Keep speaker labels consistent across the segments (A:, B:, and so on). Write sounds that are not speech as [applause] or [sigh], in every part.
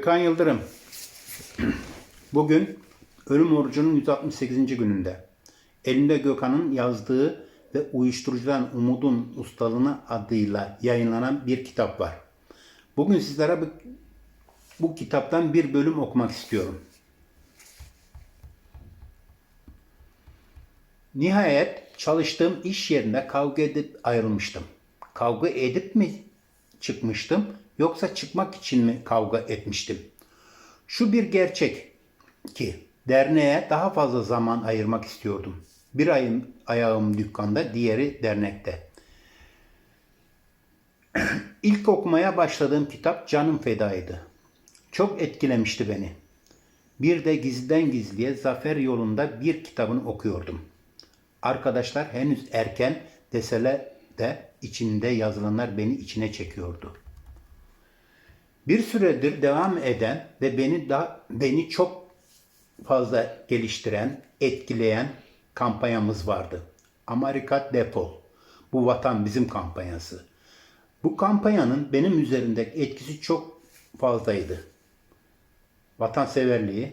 A: Gökhan Yıldırım. Bugün ölüm orucunun 168. gününde. Elinde Gökhan'ın yazdığı ve Uyuşturucudan Umudun Ustalığına adıyla yayınlanan bir kitap var. Bugün sizlere bu, bu kitaptan bir bölüm okumak istiyorum. Nihayet çalıştığım iş yerinde kavga edip ayrılmıştım. Kavga edip mi çıkmıştım yoksa çıkmak için mi kavga etmiştim? Şu bir gerçek ki derneğe daha fazla zaman ayırmak istiyordum. Bir ayım ayağım dükkanda, diğeri dernekte. [clears throat] İlk okumaya başladığım kitap Canım Feda'ydı. Çok etkilemişti beni. Bir de gizliden gizliye Zafer yolunda bir kitabını okuyordum. Arkadaşlar henüz erken deseler de içinde yazılanlar beni içine çekiyordu. Bir süredir devam eden ve beni da beni çok fazla geliştiren, etkileyen kampanyamız vardı. Amerika Depol. Bu vatan bizim kampanyası. Bu kampanyanın benim üzerimdeki etkisi çok fazlaydı. Vatanseverliği,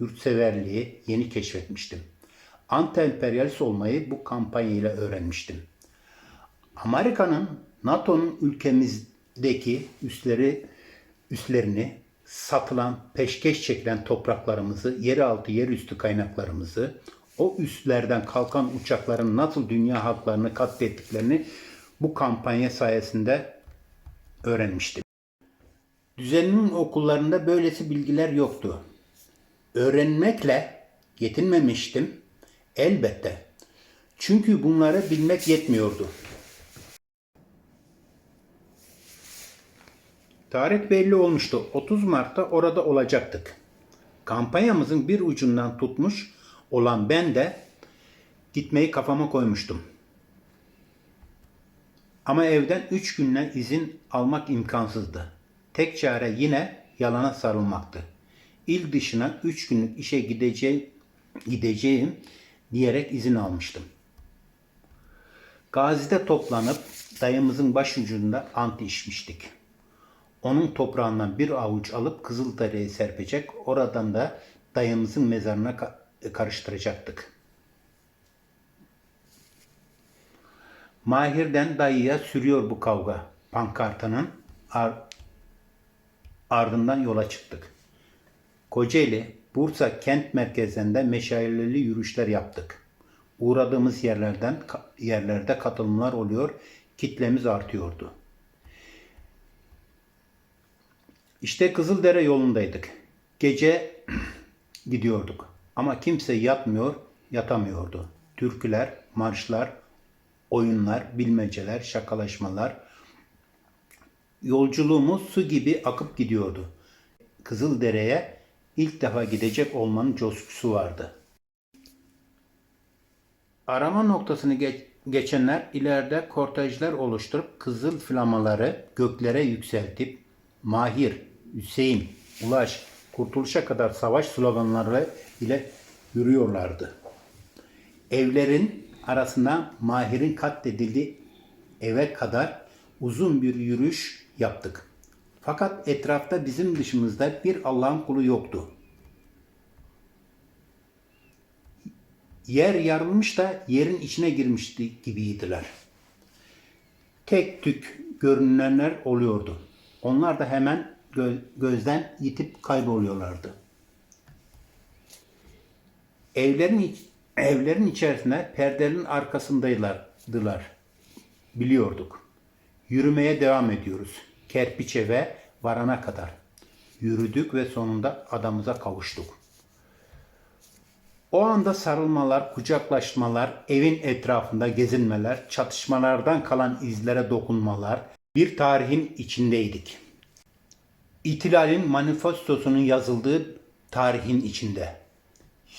A: yurtseverliği yeni keşfetmiştim. Anti-emperyalist olmayı bu kampanya ile öğrenmiştim. Amerika'nın NATO'nun ülkemizdeki üsleri üslerini satılan, peşkeş çekilen topraklarımızı, yeraltı, yerüstü kaynaklarımızı, o üslerden kalkan uçakların nasıl dünya halklarını katlettiklerini bu kampanya sayesinde öğrenmiştim. Düzeninin okullarında böylesi bilgiler yoktu. Öğrenmekle yetinmemiştim elbette. Çünkü bunları bilmek yetmiyordu. Tarih belli olmuştu. 30 Mart'ta orada olacaktık. Kampanyamızın bir ucundan tutmuş olan ben de gitmeyi kafama koymuştum. Ama evden 3 günden izin almak imkansızdı. Tek çare yine yalana sarılmaktı. İl dışına 3 günlük işe gideceğim, gideceğim diyerek izin almıştım. Gazi'de toplanıp dayımızın başucunda ant içmiştik. Onun toprağından bir avuç alıp Kızıldere'ye serpecek, oradan da dayımızın mezarına ka- karıştıracaktık. Mahir'den dayıya sürüyor bu kavga. Pankartının ar- ardından yola çıktık. Kocaeli, Bursa kent merkezlerinde meşaleli yürüyüşler yaptık. Uğradığımız yerlerden yerlerde katılımlar oluyor, kitlemiz artıyordu. İşte Kızıldere yolundaydık. Gece [clears throat] gidiyorduk. Ama kimse yatmıyor, yatamıyordu. Türküler, marşlar, oyunlar, bilmeceler, şakalaşmalar. Yolculuğumuz su gibi akıp gidiyordu. Kızıldere'ye ilk defa gidecek olmanın coşkusu vardı. Arama noktasını geç- geçenler ileride kortejler oluşturup kızıl flamaları göklere yükseltip Mahir, Hüseyin, Ulaş, Kurtuluşa kadar savaş sloganları ile yürüyorlardı. Evlerin arasında Mahir'in katledildiği eve kadar uzun bir yürüyüş yaptık. Fakat etrafta bizim dışımızda bir Allah'ın kulu yoktu. Yer yarılmış da yerin içine girmişti gibiydiler. Tek tük görünenler oluyordu. Onlar da hemen gö- gözden yitip kayboluyorlardı. Evlerin evlerin içerisinde perdenin arkasındaydılar. Biliyorduk. Yürümeye devam ediyoruz. Kerpiç eve varana kadar. Yürüdük ve sonunda adamıza kavuştuk. O anda sarılmalar, kucaklaşmalar, evin etrafında gezinmeler, çatışmalardan kalan izlere dokunmalar, bir tarihin içindeydik. İhtilalin manifestosunun yazıldığı tarihin içinde.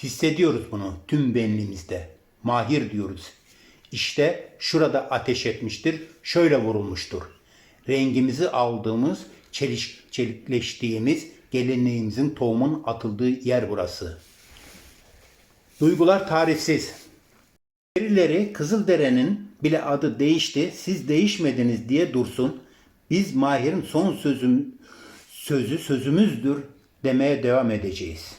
A: Hissediyoruz bunu tüm benliğimizde. Mahir diyoruz. İşte şurada ateş etmiştir, şöyle vurulmuştur. Rengimizi aldığımız, çeliş, çelikleştiğimiz geleneğimizin tohumun atıldığı yer burası. Duygular tarifsiz. Birileri Kızıldere'nin bile adı değişti, siz değişmediniz diye dursun. Biz Mahir'in son sözüm, Sözü sözümüzdür demeye devam edeceğiz.